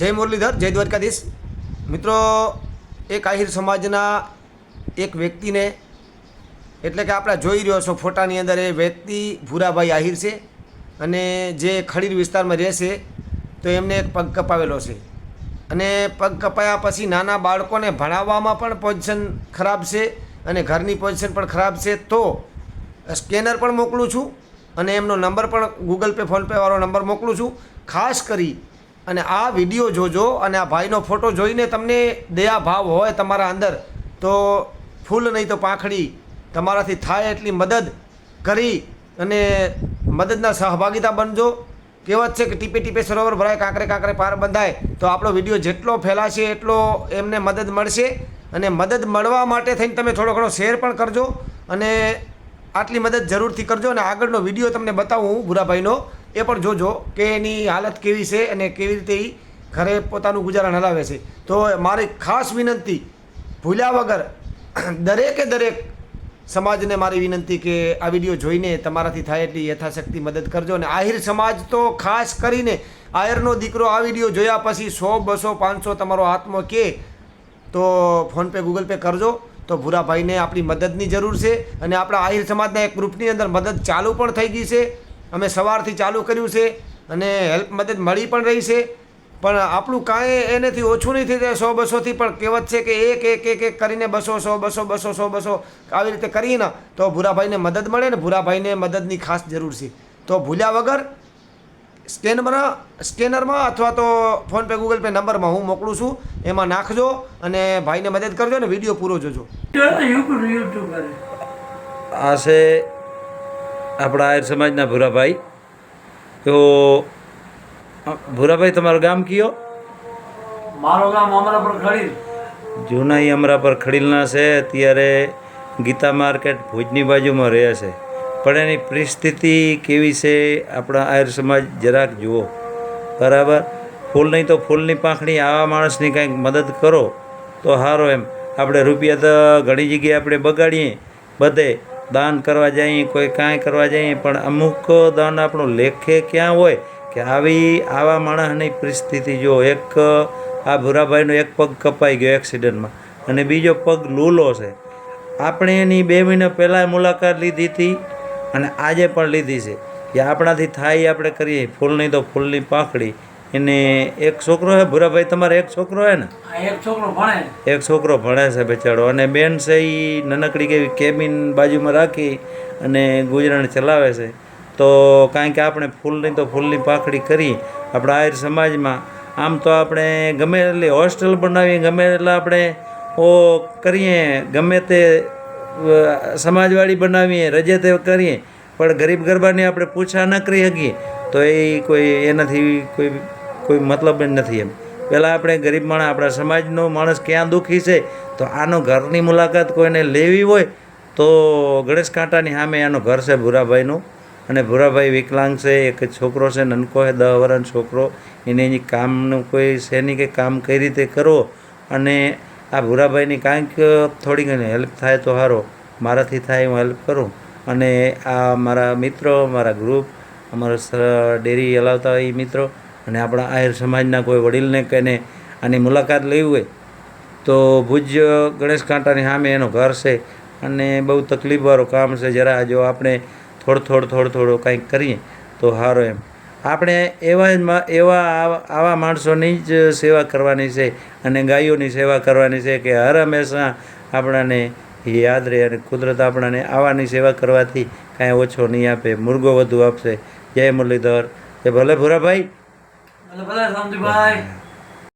જય મુરલીધર, જય દ્વારકાધીશ. મિત્રો, એક આહિર સમાજના એક વ્યક્તિને, એટલે કે આપણે જોઈ રહ્યો છો ફોટાની અંદર, એ વ્યક્તિ ભૂરાભાઈ આહિર છે અને જે ખડીર વિસ્તારમાં રહે છે તો એમને એક પગ કપાવેલો છે. અને પગ કપાયા પછી નાના બાળકોને ભણાવવામાં પણ પોઝિશન ખરાબ છે અને ઘરની પોઝિશન પણ ખરાબ છે, તો સ્કેનર પણ મોકલું છું અને એમનો નંબર પણ ગૂગલ પે ફોનપે વાળો નંબર મોકલું છું. ખાસ કરી અને આ વીડિયો જોજો અને આ ભાઈનો ફોટો જોઈને તમને દયા ભાવ હોય તમારા અંદર, તો ફૂલ નહીં તો પાંખડી તમારાથી થાય એટલી મદદ કરી અને મદદના સહભાગીતા બનજો. કહેવત છે કે ટીપે ટીપે સરોવર ભરાય, કાંકરે કાંકરે પાર બંધાય. તો આપણો વીડિયો જેટલો ફેલાશે એટલો એમને મદદ મળશે અને મદદ મળવા માટે થઈને તમે થોડો ઘણો શેર પણ કરજો અને આટલી મદદ જરૂરથી કરજો અને આગળનો વીડિયો તમને બતાવું હું ભૂરાભાઈનો. એ પણ જોજો કે એની હાલત કેવી છે અને કેવી રીતે એ ઘરે પોતાનું ગુજારણ હલાવે છે. તો મારી ખાસ વિનંતી, ભૂલ્યા વગર દરેકે દરેક સમાજને મારી વિનંતી કે આ વીડિયો જોઈને તમારાથી થાય એટલી યથાશક્તિ મદદ કરજો અને આહિર સમાજ તો ખાસ કરીને આહિરનો દીકરો આ વીડિયો જોયા પછી સો, બસો, પાંચસો તમારો હાથમાં કે તો ફોનપે ગૂગલ પે કરજો. તો ભૂરાભાઈને આપણી મદદની જરૂર છે અને આપણા આહિર સમાજના એક ગ્રુપની અંદર મદદ ચાલુ પણ થઈ ગઈ છે. અમે સવારથી ચાલુ કર્યું છે અને હેલ્પ મદદ મળી પણ રહી છે. પણ આપણું કાંઈ એનાથી ઓછું નહીં થઈ જાય સો બસોથી પણ કહેવત છે કે એક એક એક એક કરીને બસો સો બસો બસો સો બસો આવી રીતે કરીએ ને તો ભૂરાભાઈને મદદ મળે ને ભૂરાભાઈને મદદની ખાસ જરૂર છે. તો ભૂલ્યા વગર સ્કેનમાં સ્કેનરમાં અથવા તો ફોનપે ગૂગલ પે નંબરમાં હું મોકલું છું એમાં નાખજો અને ભાઈને મદદ કરજો ને વીડિયો પૂરો જોજો. આ છે આપણા આયર સમાજના ભૂરાભાઈ. તો ભૂરાભાઈ તમારું ગામ કયો? મારું ગામ અમરા પર જૂના અમરાપર ખડીલના છે અત્યારે ગીતા માર્કેટ ભુજની બાજુમાં રહે છે. પણ એની પરિસ્થિતિ કેવી છે આપણા આયર સમાજ જરાક જુઓ. બરાબર? ફૂલ નહીં તો ફૂલની પાંખડી આવા માણસની કંઈક મદદ કરો તો સારો એમ. આપણે રૂપિયા તો ઘણી જગ્યાએ આપણે બગાડીએ બધે. દાન કરવા જઈએ કોઈ કાંઈ કરવા જઈએ પણ અમુક દાન આપણું લેખે ક્યાં હોય કે આવી, આવા માણસની પરિસ્થિતિ જો એક, આ ભૂરાભાઈનો એક પગ કપાઈ ગયો એક્સિડન્ટમાં અને બીજો પગ લૂલો છે. આપણે એની બે મહિના પહેલાં મુલાકાત લીધી હતી અને આજે પણ લીધી છે. કે આપણાથી થાય આપણે કરીએ ફૂલ નહીં તો ફૂલની પાંખડી એને એક છોકરો છે ભૂરાભાઈ તમારે એક છોકરો છે ને? એક છોકરો ભણે એક છોકરો ભણે છે બેચારો. અને બેન છે એ નાનકડી કેવી કેબિન બાજુમાં રાખી અને ગુજરાન ચલાવે છે. તો કારણ કે આપણે ફૂલની તો ફૂલની પાખડી કરી આપણા આયર સમાજમાં. આમ તો આપણે ગમે એટલી હોસ્ટેલ બનાવીએ ગમે એટલા આપણે ઓ કરીએ ગમે તે સમાજવાળી બનાવીએ રજે તે કરીએ. પણ ગરીબ ગરબાની આપણે પૂછા ન કરી શકીએ. તો એ કોઈ એનાથી કોઈ કોઈ મતલબ જ નથી એમ. પહેલાં આપણે ગરીબ માણસ, આપણા સમાજનો માણસ ક્યાં દુઃખી છે, તો આનો ઘરની મુલાકાત કોઈને લેવી હોય, તો ગણેશ કાંટાની સામે આનું ઘર છે ભૂરાભાઈનું. અને ભૂરાભાઈ વિકલાંગ છે, એક છોકરો છે, નનકો છે દહ વર્ષનો છોકરો. એને એની કામનું કોઈ નહીં કે કામ કઈ રીતે કરવો? અને આ ભૂરાભાઈની કાંઈક થોડી ઘણી હેલ્પ થાય તો સારો મારાથી થાય હું હેલ્પ કરું. અને આ મારા મિત્રો, મારા ગ્રુપ અમારા ડેરી હલાવતા હોય એ મિત્રો અને આપણા આહિર સમાજના કોઈ વડીલને કહીને આની મુલાકાત લેવી હોય, તો ભુજ ગણેશ કાંટાની સામે એનો ઘર છે અને બહુ તકલીફવાળું કામ છે. જરા જો આપણે થોડું થોડું થોડું થોડું કંઈક કરીએ તો સારો એમ. આપણે એવા જ એવા આવા- આવા માણસોની જ સેવા કરવાની છે અને ગાયોની સેવા કરવાની છે કે હર હંમેશા આપણાને યાદ રહે અને કુદરત આપણાને આવાની સેવા કરવાથી કાંઈ ઓછો નહીં આપે, મુર્ગો વધુ આપશે. જય મુરલીધર. જય ભલે ભૂરાભાઈ ભલે ભલે સમજીભાઈ